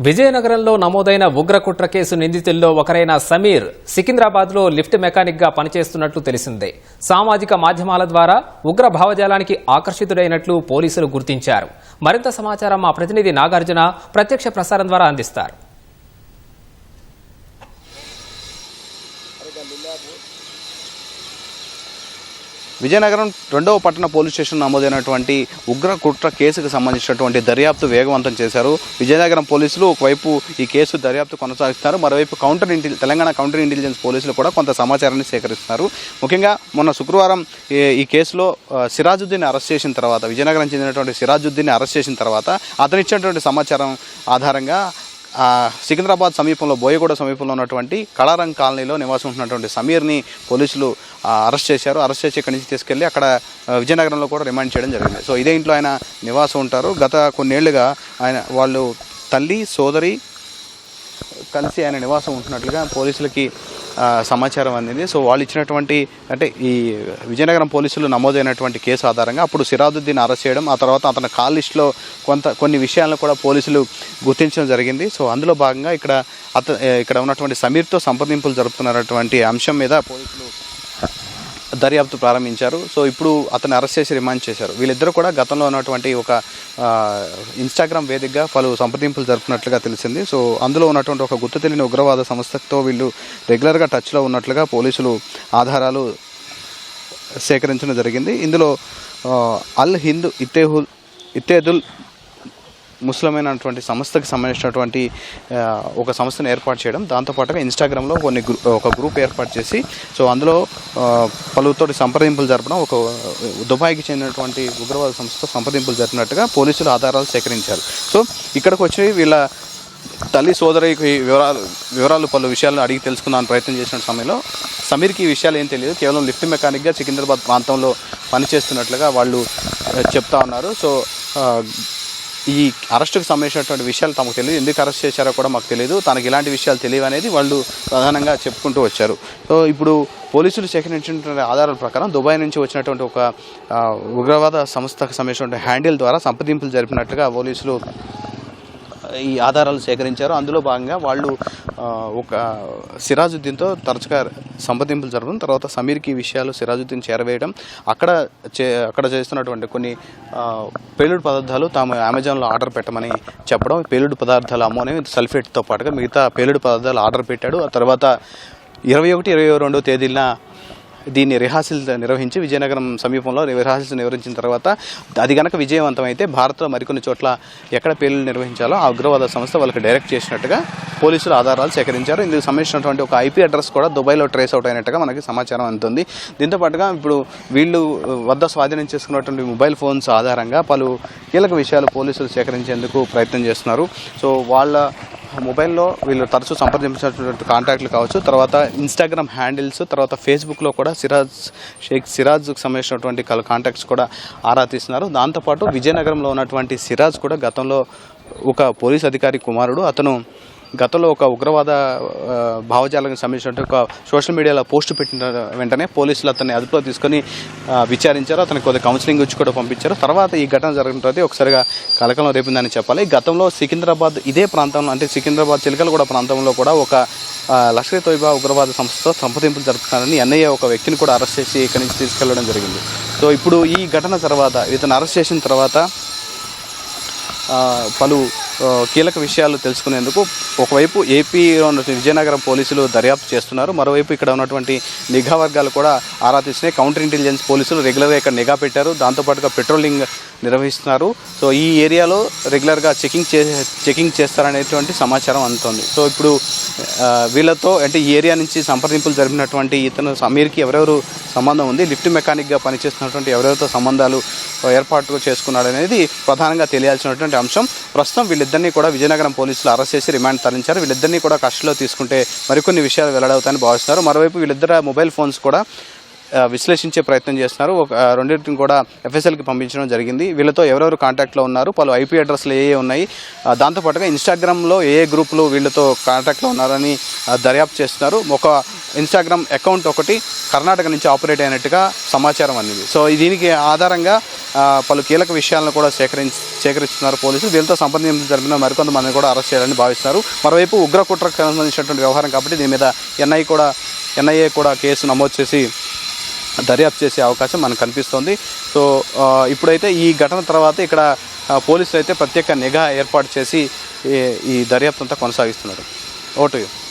విజయనగరంలో నమోదైన ఉగ్రకుట్ర కేసు నిందితుల్లో ఒకరైన సమీర్ సికింద్రాబాద్లో లిఫ్ట్ మెకానిక్గా పనిచేస్తున్నట్లు తెలిసిందే. సామాజిక మాధ్యమాల ద్వారా ఉగ్ర భావజాలానికి ఆకర్షితుడైనట్లు పోలీసులు గుర్తించారు. మరింత సమాచారం మా ప్రతినిధి నాగార్జున ప్రత్యక్ష ప్రసారం ద్వారా అందిస్తారు. విజయనగరం రెండవ పట్టణ పోలీస్ స్టేషన్ నమోదైనటువంటి ఉగ్ర కుట్ర కేసుకు సంబంధించినటువంటి దర్యాప్తు వేగవంతం చేశారు. విజయనగరం పోలీసులు ఒకవైపు ఈ కేసు దర్యాప్తు కొనసాగిస్తున్నారు. మరోవైపు కౌంటర్ ఇంటెలి తెలంగాణ కౌంటర్ ఇంటెలిజెన్స్ పోలీసులు కూడా కొంత సమాచారాన్ని సేకరిస్తున్నారు. ముఖ్యంగా మొన్న శుక్రవారం ఈ- కేసులో సిరాజుద్దీన్ అరెస్ట్ చేసిన తర్వాత విజయనగరం చెందినటువంటి సిరాజుద్దీన్ అరెస్ట్ చేసిన తర్వాత అతను ఇచ్చినటువంటి సమాచారం ఆధారంగా సికింద్రాబాద్ సమీపంలో బోయగూడ సమీపంలో ఉన్నటువంటి కళారంగ్ కాలనీలో నివాసం ఉన్నటువంటి సమీర్ని పోలీసులు అరెస్ట్ చేశారు. అరెస్ట్ చేసి ఇక్కడి నుంచి తీసుకెళ్ళి అక్కడ విజయనగరంలో కూడా రిమాండ్ చేయడం జరిగింది. సో ఇదే ఇంట్లో ఆయన నివాసం ఉంటారు. గత కొన్నేళ్ళుగా ఆయన వాళ్ళు తల్లి సోదరి కలిసి ఆయన నివాసం ఉంటున్నట్లుగా పోలీసులకి సమాచారం అందింది. సో వాళ్ళు ఇచ్చినటువంటి అంటే ఈ విజయనగరం పోలీసులు నమోదైనటువంటి కేసు ఆధారంగా అప్పుడు సిరాజుద్దీన్ అరెస్ట్ చేయడం ఆ తర్వాత అతని కాల్ లిస్ట్లో కొంత కొన్ని విషయాలను కూడా పోలీసులు గుర్తించడం జరిగింది. సో అందులో భాగంగా ఇక్కడ అత ఇక్కడ ఉన్నటువంటి సమీర్తో సంప్రదింపులు జరుపుతున్నటువంటి అంశం మీద పోలీసులు దర్యాప్తు ప్రారంభించారు. సో ఇప్పుడు అతన్ని అరెస్ట్ చేసి రిమాండ్ చేశారు. వీళ్ళిద్దరూ కూడా గతంలో ఉన్నటువంటి ఒక ఇన్స్టాగ్రామ్ వేదికగా పలు సంప్రదింపులు జరుపుతున్నట్లుగా తెలిసింది. సో అందులో ఉన్నటువంటి ఒక గుర్తు తెలియని ఉగ్రవాద సంస్థతో వీళ్ళు రెగ్యులర్గా టచ్లో ఉన్నట్లుగా పోలీసులు ఆధారాలు సేకరించడం జరిగింది. ఇందులో అల్ హింద్ ఇత్తేహుల్ ఇత్తేదుల్ ముస్లిమైనటువంటి సంస్థకి సంబంధించినటువంటి ఒక సంస్థను ఏర్పాటు చేయడం. దాంతోపాటుగా ఇన్స్టాగ్రామ్లో కొన్ని ఒక గ్రూప్ ఏర్పాటు చేసి సో అందులో పలువురితో సంప్రదింపులు జరపడం ఒక దుబాయ్కి చెందినటువంటి ఉగ్రవాద సంస్థతో సంప్రదింపులు జరిపినట్టుగా పోలీసులు ఆధారాలు సేకరించారు. సో ఇక్కడికి వచ్చి వీళ్ళ తల్లి సోదరికి వివరాలు వివరాలు పలు విషయాలను అడిగి తెలుసుకుందామని ప్రయత్నం చేసిన సమయంలో సమీర్కి ఈ విషయాలు ఏం తెలియదు. కేవలం లిఫ్ట్ మెకానిక్గా సికింద్రాబాద్ ప్రాంతంలో పనిచేస్తున్నట్లుగా వాళ్ళు చెప్తా ఉన్నారు. సో ఈ అరెస్టుకు సంబంధించినటువంటి విషయాలు తమకు తెలియదు. ఎందుకు అరెస్ట్ చేశారో కూడా మాకు తెలియదు. తనకి ఇలాంటి విషయాలు తెలియవు అనేది వాళ్ళు ప్రధానంగా చెప్పుకుంటూ వచ్చారు. సో ఇప్పుడు పోలీసులు సేకరించినటువంటి ఆధారాల ప్రకారం దుబాయ్ నుంచి వచ్చినటువంటి ఒక ఉగ్రవాద సంస్థకు సంబంధించినటువంటి హ్యాండిల్ ద్వారా సంప్రదింపులు జరిపినట్లుగా పోలీసులు ఈ ఆధారాలు సేకరించారు. అందులో భాగంగా వాళ్ళు ఒక సిరాజుద్దీన్తో తరచుగా సంప్రదింపులు జరపడం తర్వాత సమీర్కి ఈ విషయాలు సిరాజుద్దీన్ చేరవేయడం. అక్కడ చే అక్కడ చేస్తున్నటువంటి కొన్ని పేలుడు పదార్థాలు తాము అమెజాన్లో ఆర్డర్ పెట్టమని చెప్పడం పేలుడు పదార్థాలు అమ్మోనే సల్ఫేట్తో పాటుగా మిగతా పేలుడు పదార్థాలు ఆర్డర్ పెట్టాడు. ఆ తర్వాత ఇరవై ఒకటి ఇరవై రెండో తేదీన దీన్ని రిహార్సల్ నిర్వహించి విజయనగరం సమీపంలో రిహార్సల్స్ నిర్వహించిన తర్వాత అది గనక విజయవంతం అయితే భారత్లో మరికొన్ని చోట్ల ఎక్కడ పేలులు నిర్వహించాలో ఆ ఉగ్రవాద సంస్థ వాళ్ళకి డైరెక్ట్ చేసినట్టుగా పోలీసులు ఆధారాలు సేకరించారు. ఇందుకు సంబంధించినటువంటి ఒక ఐపీ అడ్రస్ కూడా దుబాయ్లో ట్రేస్ అవుట్ అయినట్టుగా మనకి సమాచారం అందుతుంది దీంతో పాటుగా ఇప్పుడు వీళ్ళు వద్ద స్వాధీనం చేసుకున్నటువంటి మొబైల్ ఫోన్స్ ఆధారంగా పలు కీలక విషయాలు పోలీసులు సేకరించేందుకు ప్రయత్నం చేస్తున్నారు. సో వాళ్ళ మొబైల్లో వీళ్ళు తరచూ సంప్రదించినటువంటి కాంటాక్ట్లు కావచ్చు. తర్వాత ఇన్స్టాగ్రామ్ హ్యాండిల్స్ తర్వాత ఫేస్బుక్లో కూడా సిరాజ్ షేక్ సిరాజ్కు సంబంధించినటువంటి కల కాంటాక్ట్స్ కూడా ఆరా తీస్తున్నారు. దాంతోపాటు విజయనగరంలో ఉన్నటువంటి సిరాజ్ కూడా గతంలో ఒక పోలీస్ అధికారి కుమారుడు. అతను గతంలో ఒక ఉగ్రవాద భావజాలకు సంబంధించినటువంటి ఒక సోషల్ మీడియాలో పోస్ట్ పెట్టిన వెంటనే పోలీసులు అతన్ని అదుపులో తీసుకొని విచారించారు. అతనికి కొద్ది కౌన్సిలింగ్ ఇచ్చి కూడా పంపించారు. తర్వాత ఈ ఘటన జరిగిన తర్వాత ఒకసారిగా కలకలం రేపిందని చెప్పాలి. గతంలో సికింద్రాబాద్ ఇదే ప్రాంతంలో అంటే సికింద్రాబాద్ చిలకలగూడ ప్రాంతంలో కూడా ఒక ఆ, లష్కర్ తోయిబా ఉగ్రవాద సంస్థతో సంప్రదింపులు జరుపుతున్నారని ఎన్ఐఏ ఒక వ్యక్తిని కూడా అరెస్ట్ చేసి ఇక్కడి నుంచి తీసుకెళ్ళడం జరిగింది. సో ఇప్పుడు ఈ ఘటన తర్వాత ఇతను అరెస్ట్ చేసిన తర్వాత పలు కీలక విషయాలు తెలుసుకునేందుకు ఒకవైపు ఏపీలో ఉన్నటువంటి విజయనగరం పోలీసులు దర్యాప్తు చేస్తున్నారు మరోవైపు ఇక్కడ ఉన్నటువంటి నిఘా వర్గాలు కూడా ఆరా తీసినాయి. కౌంటర్ ఇంటెలిజెన్స్ పోలీసులు రెగ్యులర్గా ఇక్కడ నిఘా పెట్టారు. దాంతోపాటుగా పెట్రోలింగ్ నిర్వహిస్తున్నారు. సో ఈ ఏరియాలో రెగ్యులర్గా చెకింగ్ చే చెకింగ్ చేస్తారనేటువంటి సమాచారం అందుతోంది. సో ఇప్పుడు వీళ్ళతో అంటే ఈ ఏరియా నుంచి సంప్రదింపులు జరిపినటువంటి ఇతను సమీర్కి ఎవరెవరు సంబంధం ఉంది లిఫ్ట్ మెకానిక్గా పనిచేస్తున్నటువంటి ఎవరెవరితో సంబంధాలు ఏర్పాటు చేసుకున్నాడు అనేది ప్రధానంగా తెలియాల్సినటువంటి అంశం. ప్రస్తుతం వీళ్ళిద్దరినీ కూడా విజయనగరం పోలీసులు అరెస్ట్ చేసి రిమాండ్ తరలించారు. వీళ్ళిద్దరినీ కూడా కస్టడీలో తీసుకుంటే మరికొన్ని విషయాలు వెల్లడవుతాయని భావిస్తున్నారు. మరోవైపు వీళ్ళిద్దరు మొబైల్ ఫోన్స్ కూడా విశ్లేషించే ప్రయత్నం చేస్తున్నారు. ఒక రెండింటిని కూడా ఎఫ్ఎస్ఎల్కి పంపించడం జరిగింది. వీళ్ళతో ఎవరెవరు కాంటాక్ట్లో ఉన్నారు? పలు ఐపీ అడ్రస్లు ఏ ఉన్నాయి? దాంతోపాటుగా ఇన్స్టాగ్రామ్లో ఏ ఏ గ్రూపులు వీళ్ళతో కాంటాక్ట్లో ఉన్నారని దర్యాప్తు చేస్తున్నారు. ఒక ఇన్స్టాగ్రామ్ అకౌంట్ ఒకటి కర్ణాటక నుంచి ఆపరేట్ అయినట్టుగా సమాచారం అందింది. సో దీనికి ఆధారంగా పలు కీలక విషయాలను కూడా సేకరించి సేకరిస్తున్నారు పోలీసులు. దీంతో సంప్రదింపులు జరిపిన మరికొంతమందిని కూడా అరెస్ట్ చేయాలని భావిస్తున్నారు. మరోవైపు ఉగ్ర కుట్రకు సంబంధించినటువంటి వ్యవహారం కాబట్టి దీని మీద ఎన్ఐ కూడా ఎన్ఐఏ కూడా కేసు నమోదు చేసి దర్యాప్తు చేసే అవకాశం మనకు కనిపిస్తోంది. సో ఇప్పుడైతే ఈ ఘటన తర్వాత ఇక్కడ పోలీసులు అయితే ప్రత్యేక నిఘా ఏర్పాటు చేసి ఈ- ఈ దర్యాప్తు అంతా కొనసాగిస్తున్నారు. ఓటు